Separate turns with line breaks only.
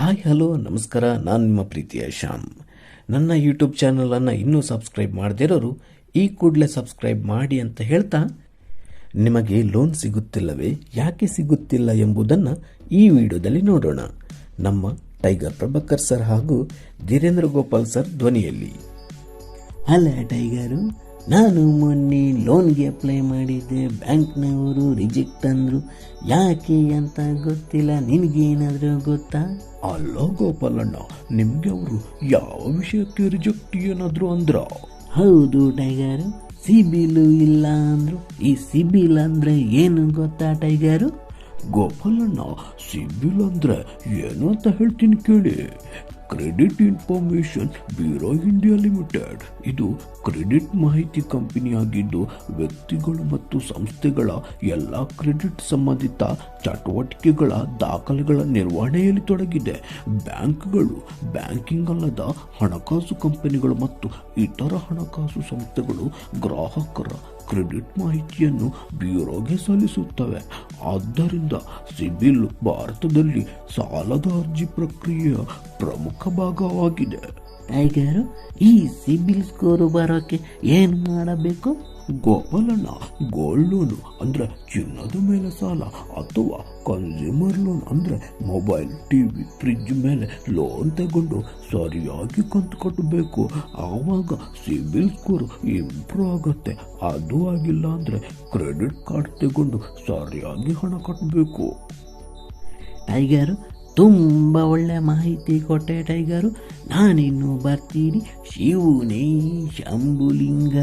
Hi, hello, ನಮಸ್ಕಾರ. ನಾನು ನಿಮ್ಮ ಪ್ರೀತಿಯ ಶ್ಯಾಮ್. ನನ್ನ ಯೂಟ್ಯೂಬ್ ಚಾನಲನ್ನು ಇನ್ನೂ ಸಬ್ಸ್ಕ್ರೈಬ್ ಮಾಡದಿರೋರು ಈ ಕೂಡಲೇ ಸಬ್ಸ್ಕ್ರೈಬ್ ಮಾಡಿ ಅಂತ ಹೇಳ್ತಾ, ನಿಮಗೆ ಲೋನ್ ಸಿಗುತ್ತಿಲ್ಲವೇ, ಯಾಕೆ ಸಿಗುತ್ತಿಲ್ಲ ಎಂಬುದನ್ನು ಈ ವಿಡಿಯೋದಲ್ಲಿ ನೋಡೋಣ. ನಮ್ಮ ಟೈಗರ್ ಪ್ರಭಾಕರ್ ಸರ್ ಹಾಗೂ ಧೀರೇಂದ್ರ ಗೋಪಾಲ್ ಸರ್ ಧ್ವನಿಯಲ್ಲಿ.
ಅಲ್ಲ ಟೈಗರು ನಾನು ಮೊನ್ನೆ ಲೋನ್ಗೆ ಅಪ್ಲೈ ಮಾಡಿದ್ದೆ. ಬ್ಯಾಂಕ್ನವರು ರಿಜೆಕ್ಟ್ ಅಂದರು ಯಾಕೆ ಅಂತ ಗೊತ್ತಿಲ್ಲ. ನಿನಗೇನಾದರೂ ಗೊತ್ತಾ?
ಅಲ್ಲ ಗೋಪಾಲಣ್ಣ ನಿಮಗೆ ಅವರು ಯಾವ ವಿಷಯಕ್ಕೆ ರಿಜೆಕ್ಟ್ ಏನಾದ್ರು ಅಂದ್ರ?
ಹೌದು ಟೈಗರು. ಸಿಬಿಲು ಇಲ್ಲ ಅಂದ್ರು. ಈ ಸಿಬಿಲ್ ಅಂದ್ರೆ ಏನು ಗೊತ್ತಾ ಟೈಗರು?
ಗೋಪಾಲಣ್ಣ ಸಿಬಿಲ್ ಅಂದ್ರೆ ಏನು ಅಂತ ಹೇಳ್ತೀನಿ ಕೇಳಿ. Credit information bureau India limited ಇದು ಕ್ರೆಡಿಟ್ ಮಾಹಿತಿ ಕಂಪನಿಯಾಗಿದ್ದು ವ್ಯಕ್ತಿಗಳು ಮತ್ತು ಸಂಸ್ಥೆಗಳ ಎಲ್ಲ ಕ್ರೆಡಿಟ್ ಸಂಬಂಧಿತ ಚಟುವಟಿಕೆಗಳ ದಾಖಲೆಗಳ ನಿರ್ವಹಣೆಯಲ್ಲಿ ತೊಡಗಿದೆ. ಬ್ಯಾಂಕ್ಗಳು, ಬ್ಯಾಂಕಿಂಗ್ ಅಲ್ಲದ ಹಣಕಾಸು ಕಂಪನಿಗಳು ಮತ್ತು ಇತರ ಹಣಕಾಸು ಸಂಸ್ಥೆಗಳು ಗ್ರಾಹಕರ ಕ್ರೆಡಿಟ್ ಮಾಹಿತಿಯನ್ನು ಬ್ಯೂರೋಗೆ ಸಲ್ಲಿಸುತ್ತವೆ. ಆದ್ದರಿಂದ ಸಿಬಿಲ್ ಭಾರತದಲ್ಲಿ ಸಾಲದ ಅರ್ಜಿ ಪ್ರಕ್ರಿಯೆಯ ಪ್ರಮುಖ ಭಾಗವಾಗಿದೆ.
ಟೈಗರು ಈ ಸಿಬಿಲ್ ಸ್ಕೋರ್ ಬರೋಕೆ ಏನು ಮಾಡಬೇಕು?
ಗೋಪಾಲಣ್ಣ ಗೋಲ್ಡ್ ಲೋನ್ ಅಂದ್ರೆ ಚಿನ್ನದ ಮೇಲೆ ಸಾಲ ಅಥವಾ ಕನ್ಸ್ಯೂಮರ್ ಲೋನ್ ಅಂದ್ರೆ ಮೊಬೈಲ್ ಟಿವಿ ಫ್ರಿಜ್ ಮೇಲೆ ಲೋನ್ ತಗೊಂಡು ಸರಿಯಾಗಿ ಕಂತು ಕಟ್ಟಬೇಕು ಆವಾಗ ಸಿಬಿಲ್ ಸ್ಕೋರ್ ಇಂಪ್ರೂವ್ ಆಗುತ್ತೆ. ಅದು ಆಗಿಲ್ಲ ಅಂದ್ರೆ ಕ್ರೆಡಿಟ್ ಕಾರ್ಡ್ ತಗೊಂಡು ಸರಿಯಾಗಿ ಹಣ ಕಟ್ಟಬೇಕು
ಟೈಗರ್, ತುಂಬ ಒಳ್ಳೆ ಮಾಹಿತಿ ಕೊಟ್ಟೆ ಟೈಗರು. ನಾನಿನ್ನು ಬರ್ತೀನಿ. ಶಿವನೇ, ಶಂಭುಲಿಂಗ.